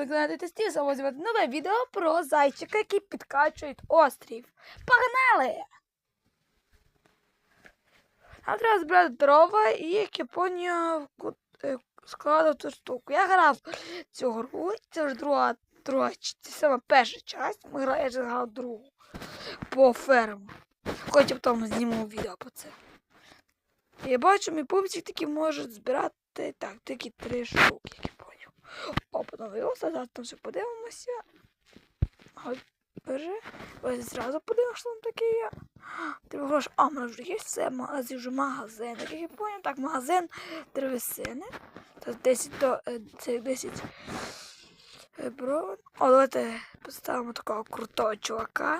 виконати тестів, самозівати нове відео про зайчика, який підкачує острів. Погнали! Нам треба збирати дрова і як я поняв, е, складав штуку. Я грав цю гру, це вже друга, друга це саме перша часть. Ми грали, я вже грав другу по ферму. Хоча потім зніму відео про це. Я бачу, мій пупсик таки може збирати так, тільки три штуки, як я поняв. Зараз там все подивимося. Боже, ось зразу подивимося, що там таке є. Треба гроші. А, в мене вже є все, магазин, вже магазин. Як я поняв, так, магазин древесини. Це 10 до е, це 10 е, бро. О, давайте поставимо такого крутого чувака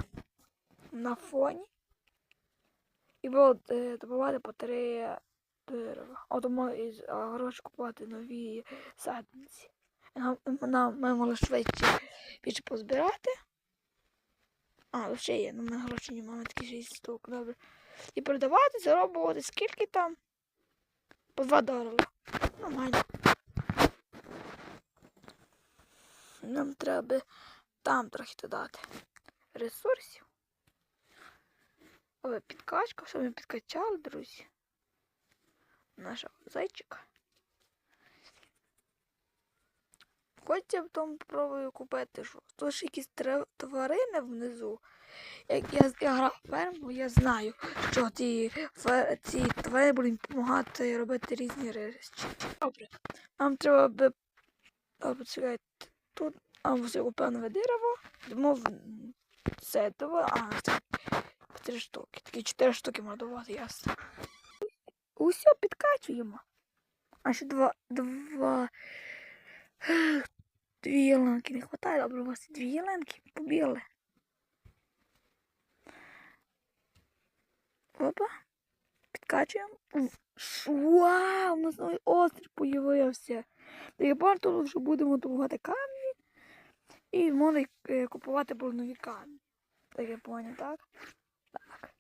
на фоні. І було е, добувати по три дерева. А тому а, гроші купувати нові садниці. Нам, ми могли швидше більше позбирати. А, ще є, ну в мене грошей немає, такі 6 штук, добре. І продавати, заробувати скільки там? По 2 долари. Нормально. Нам треба там трохи додати ресурсів. Але підкачка, що ми підкачали, друзі. Нашого зайчика. Хоч я потім попробую купити що. Тут ж якісь тварини внизу. Як я, я грав ферму, я знаю, що ці, фе- ці тварини будуть допомагати робити різні речі. Добре. Нам треба би. Добре, чекайте. Тут. А ось я дерево. Йдемо в це дерево. А, це три штуки. Такі чотири штуки можна давати, ясно. Усьо підкачуємо. А ще два. два. Дві ялинки не вистачає, добре, у вас дві ялинки побігли. Опа. Підкачуємо. Вау, у нас новий острів появився. Тепер тут вже будемо добувати камні і можна е, купувати будуть нові камні. Так я поняв, так? Так.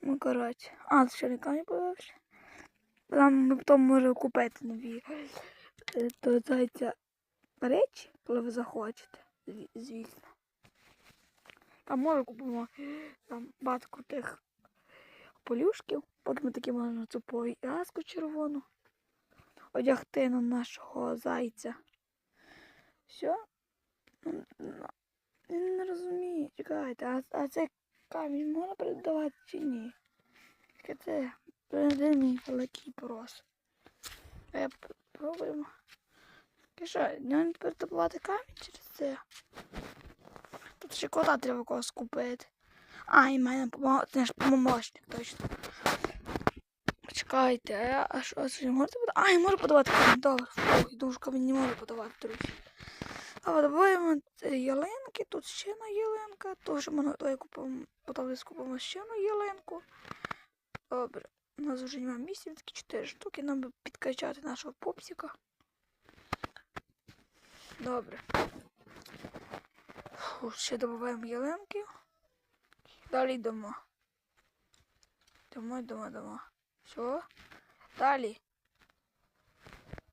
Ну, коротше. А, ще не камні появився. Там ми потім можемо купити нові то зайця речі, коли ви захочете, звісно. Там може купимо там багато крутих полюшків. Потім таки можна цю пов'язку червону одягти на нашого зайця. Все? Ну, ну, Не розумію, чекайте, а, а цей камінь можна передавати чи ні? Це мій великий порос. Пробуємо. Що, не передавати камінь через це? Тут ще кота треба когось купити. А, і мене це ж помощник, точно. Чекайте, а, що, що, не можете подавати? А, я можу подавати камінь, добре. Фу, і дужка він не може подавати, друзі. А добавимо ялинки, тут ще одна ялинка. Тож ми готові купимо, потім купимо ще одну ялинку. Добре. У нас вже немає місця, такі 4 штуки, нам би підкачати нашого попсика. Добре. Фу, ще додаємо ялинки. Далі йдемо. Йдемо, йдемо, йдемо. Все. Далі.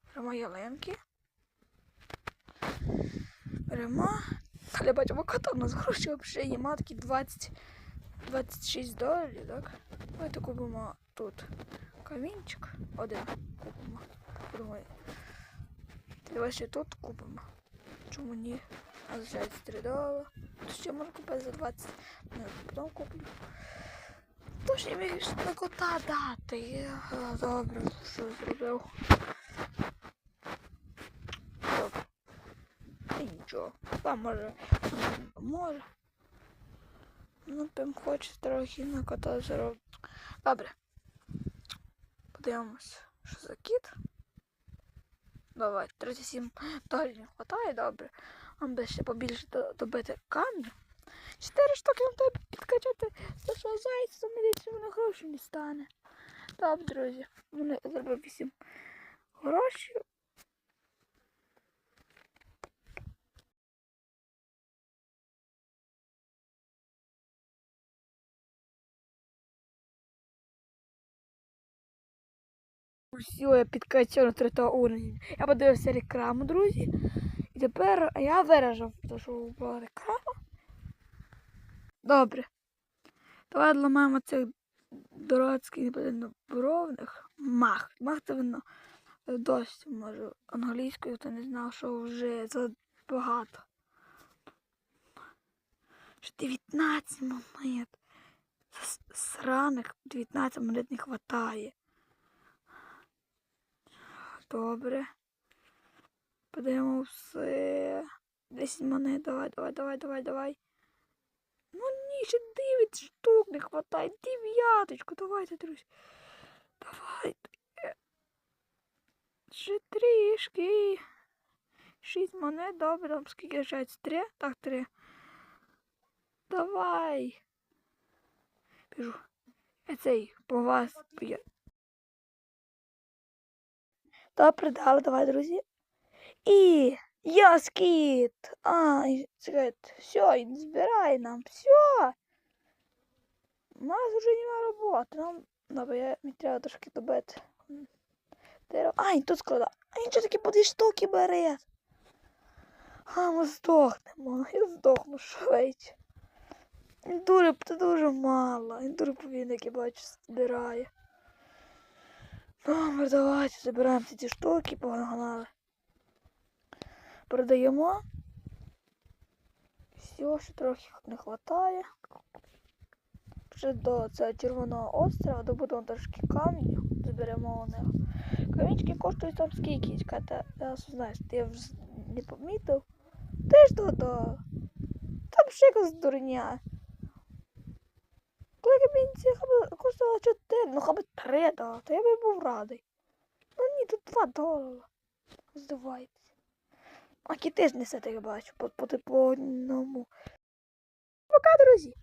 Беремо ялинки. Беремо. Далі бачимо кота, у нас гроші взагалі нема, такі 20, 26 доларів, так? Давайте купимо тут камінчик. Один купимо. Думаю. Давай ще тут купимо. Чому ні? А залишається 3 долари. Тут ще можна купити за 20. Ну, потім куплю. Тож я міг на кота дати. Я, Добре, що зробив. Добре. І нічого. Там може. Може. Ну, прям хоче трохи на кота заробити. Добре. Подивимось, що за кіт. Давай, 37 доларів не хватає, добре. Нам би ще побільше до- добити камню. Чотири штуки нам треба підкачати. За що зайця, заміряється, воно гроші не стане. Так, друзі. мене зробив 8 гроші. Все, я підкачав на третього уровня. Я подивився рекламу, друзі. І тепер я виражав, що була реклама. Добре. Давай ламаємо цих дурацьких бровних. Мах. Мах це воно досі може англійською, хто не знав, що вже забагато. Що 19 монет. Сраних 19 монет не хватає. Добре. Подаємо все. 10 монет, давай, давай, давай, давай, давай. Ну ні, ще 9 штук не хватає. Дев'яточку, давайте, друзі. Давайте. Ще трішки. 6 монет, добре, там скільки лишається? 3? Так, 3. Давай. Біжу. Я цей по вас. Я... Добре, дали, давай, друзі. І я скіт. Ай, скіт. Все, збирай нам. Все. У нас вже немає роботи. Нам Добре, я мені треба трошки добити. Дерево. Ай, тут склада. А він що таки по дві штуки бере? А, ми здохнемо. Я здохну швидше. Дуже, це дуже мало. Як я бачу, збирає. Добре, давайте забираємо ці штуки, погнали. Продаємо. Все, ще трохи не вистачає. Ще до цього червоного острова добудемо трошки каменю, заберемо у них. Камінчики коштують там скільки, чекайте, я знаєш, я вже не помітив. Теж до. Там ще якась дурня. Камінці хаби коштувало 4, ну хаби 3 дали, то я би був радий. Ну ні, тут 2 долара. Здавайтесь. А кіти ж несете, я бачу, по, по, по одному. Пока, друзі!